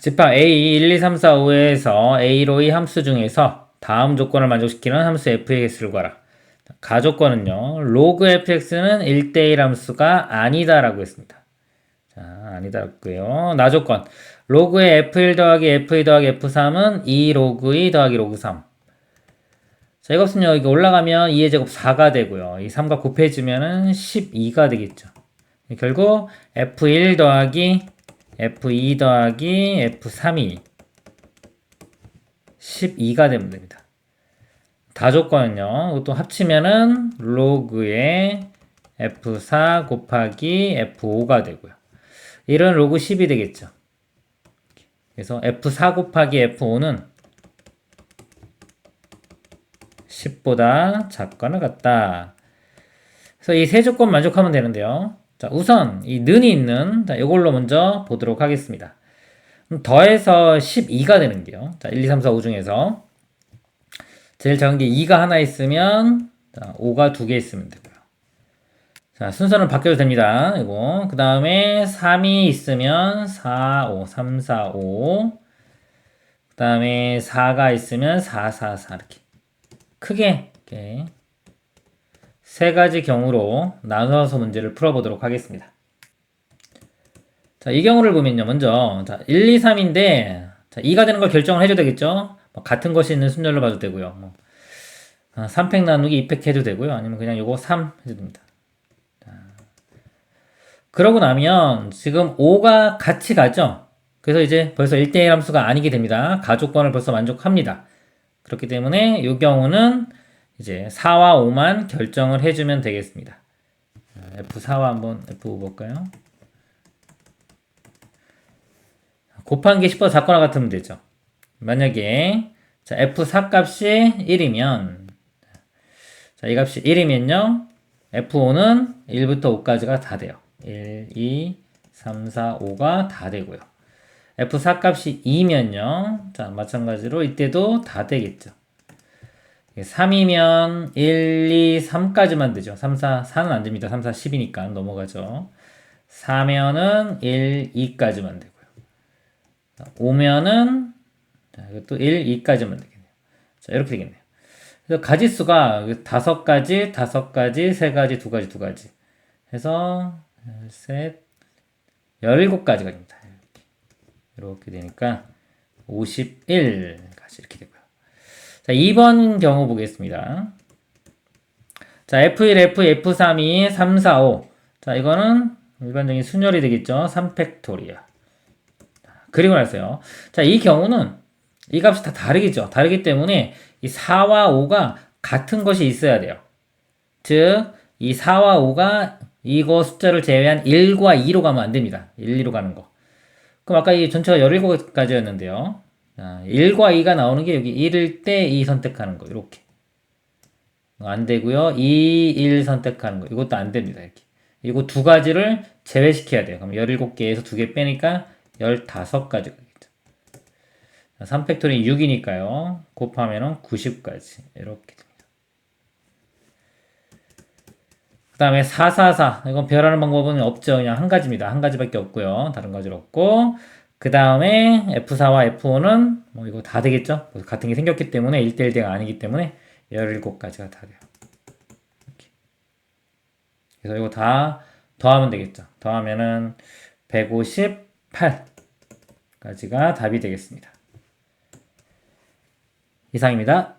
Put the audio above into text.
집합 A 1, 2, 3, 4, 5에서 A로 이 함수 중에서 다음 조건을 만족시키는 함수 fx를 구하라. 가조건은요. 로그 fx는 1대1 함수가 아니다라고 했습니다. 자, 아니다고요. 나조건. 로그의 f1 더하기 f2 더하기 f3은 2 로그 2 더하기 로그 3. 자, 이것은요. 여기 올라가면 2의 제곱 4가 되고요. 이 3과 곱해지면은 12가 되겠죠. 결국 f1 더하기 f2 더하기 f3이 12가 되면 됩니다. 다조건은요. 이것도 합치면은 로그의 f4 곱하기 f5가 되고요. 이런 로그 10이 되겠죠. 그래서 f4 곱하기 f5는 10보다 작거나 같다. 그래서 이 세 조건 만족하면 되는데요. 자, 우선 이 는이 있는 자, 이걸로 먼저 보도록 하겠습니다. 더해서 12가 되는 게요. 자, 1, 2, 3, 4, 5 중에서 제일 작은 게 2가 하나 있으면 자, 5가 두 개 있으면 되고요. 자, 순서는 바뀌어도 됩니다. 이거. 그 다음에 3이 있으면 4, 5, 3, 4, 5. 그 다음에 4가 있으면 4, 4, 4 이렇게. 크게 이렇게 세 가지 경우로 나눠서 문제를 풀어보도록 하겠습니다. 자, 이 경우를 보면요. 먼저 자, 1, 2, 3인데 자, 2가 되는 걸 결정을 해줘야 되겠죠. 뭐 같은 것이 있는 순열로 봐도 되고요. 뭐, 아, 3팩 나누기 2팩 해도 되고요. 아니면 그냥 요거 3 해도 됩니다. 자, 그러고 나면 지금 5가 같이 가죠. 그래서 이제 벌써 1대1 함수가 아니게 됩니다. 가족권을 벌써 만족합니다. 그렇기 때문에 이 경우는 이제 4와 5만 결정을 해주면 되겠습니다. F4와 한번 F5 볼까요? 곱한 게 10보다 작거나 같으면 되죠. 만약에 자, F4 값이 1이면 자, 이 값이 1이면요. F5는 1부터 5까지가 다 돼요. 1, 2, 3, 4, 5가 다 되고요. F4 값이 2면요. 자, 마찬가지로 이때도 다 되겠죠. 3이면 1, 2, 3까지만 되죠. 3, 4, 4는 안 됩니다. 3, 4, 10이니까 넘어가죠. 4면은 1, 2까지만 되고요. 5면은 자, 이것도 1, 2까지만 되겠네요. 자, 이렇게 되겠네요. 그래서 가지수가 다섯 가지, 다섯 가지, 세 가지, 두 가지, 두 가지 해서 셋, 17가지가 됩니다. 이렇게 되니까 51까지 이렇게 되고요. 자, 2번 경우 보겠습니다. 자, F1, F, F3이 3, 4, 5. 자, 이거는 일반적인 순열이 되겠죠. 3팩토리아. 그리고 나서요. 자, 이 경우는 이 값이 다 다르겠죠. 다르기 때문에 이 4와 5가 같은 것이 있어야 돼요. 즉, 이 4와 5가 이거 숫자를 제외한 1과 2로 가면 안 됩니다. 1, 2로 가는 거. 그럼 아까 이 전체가 17가지였는데요. 자, 1과 2가 나오는 게 여기 1일 때 2 선택하는 거. 이렇게. 안 되고요. 2, 1 선택하는 거. 이것도 안 됩니다. 이렇게. 이거 두 가지를 제외시켜야 돼요. 그럼 17개에서 두 개 빼니까 15가지가 되겠죠. 3팩토리 6이니까요. 곱하면 90까지. 이렇게 됩니다. 그 다음에 444. 이건 별하는 방법은 없죠. 그냥 한 가지입니다. 한 가지밖에 없고요. 다른 가지는 없고. 그 다음에 F4와 F5는 뭐 이거 다 되겠죠? 같은 게 생겼기 때문에 1대1 대가 아니기 때문에 17가지가 다 돼요. 이렇게. 그래서 이거 다 더하면 되겠죠. 더하면은 158까지가 답이 되겠습니다. 이상입니다.